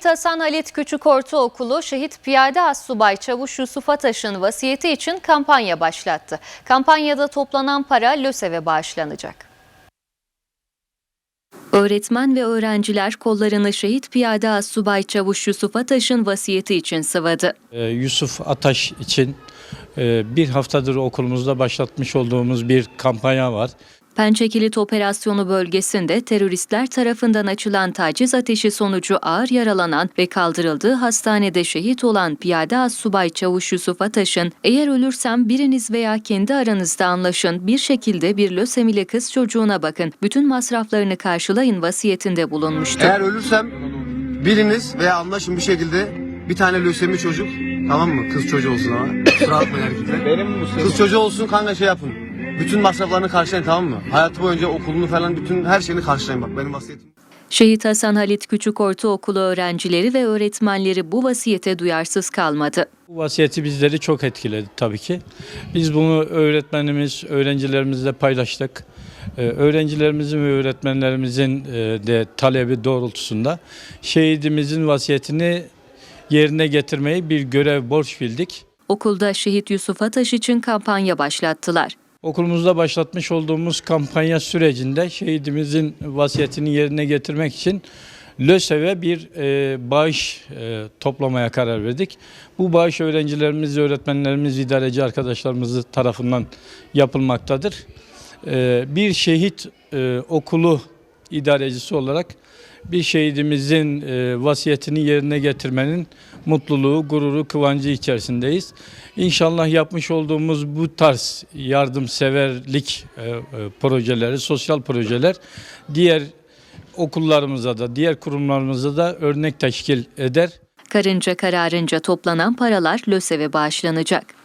Şehit Hasan Halit Küçük Ortaokulu Şehit Piyade Assubay Çavuş Yusuf Ataş'ın vasiyeti için kampanya başlattı. Kampanyada toplanan para LÖSEV'e bağışlanacak. Öğretmen ve öğrenciler kollarını Şehit Piyade Assubay Çavuş Yusuf Ataş'ın vasiyeti için sıvadı. Ee, Yusuf Ataş için e, bir haftadır okulumuzda başlatmış olduğumuz bir kampanya var. Pençekilit operasyonu bölgesinde teröristler tarafından açılan taciz ateşi sonucu ağır yaralanan ve kaldırıldığı hastanede şehit olan Piyade Assubay Çavuş Yusuf Ataş'ın eğer ölürsem biriniz veya kendi aranızda anlaşın bir şekilde bir lösemili kız çocuğuna bakın bütün masraflarını karşılayın vasiyetinde bulunmuştu. Eğer ölürsem biriniz veya anlaşın bir şekilde bir tane lösemi çocuk tamam mı? Kız çocuğu olsun ama. Kusura bakmayın erkekler. Benim bu Kız çocuğu olsun kanka şey yapın. Bütün masraflarını karşılayın tamam mı? Hayatı boyunca okulunu falan bütün her şeyini karşılayın bak benim vasiyetim. Şehit Hasan Halit Küçük Ortaokulu öğrencileri ve öğretmenleri bu vasiyete duyarsız kalmadı. Bu vasiyeti bizleri çok etkiledi tabii ki. Biz bunu öğretmenimiz, öğrencilerimizle paylaştık. Ee, Öğrencilerimizin ve öğretmenlerimizin e, de talebi doğrultusunda şehidimizin vasiyetini yerine getirmeyi bir görev borç bildik. Okulda Şehit Yusuf Ataş için kampanya başlattılar. Okulumuzda başlatmış olduğumuz kampanya sürecinde şehidimizin vasiyetini yerine getirmek için LÖSEV'e bir e, bağış e, toplamaya karar verdik. Bu bağış öğrencilerimiz, öğretmenlerimiz, idareci arkadaşlarımız tarafından yapılmaktadır. E, bir şehit e, okulu idarecisi olarak bir şehidimizin e, vasiyetini yerine getirmenin mutluluğu, gururu, kıvancı içerisindeyiz. İnşallah yapmış olduğumuz bu tarz yardımseverlik e, e, projeleri, sosyal projeler diğer okullarımıza da, diğer kurumlarımıza da örnek teşkil eder. Karınca kararınca toplanan paralar LÖSEV'e bağışlanacak.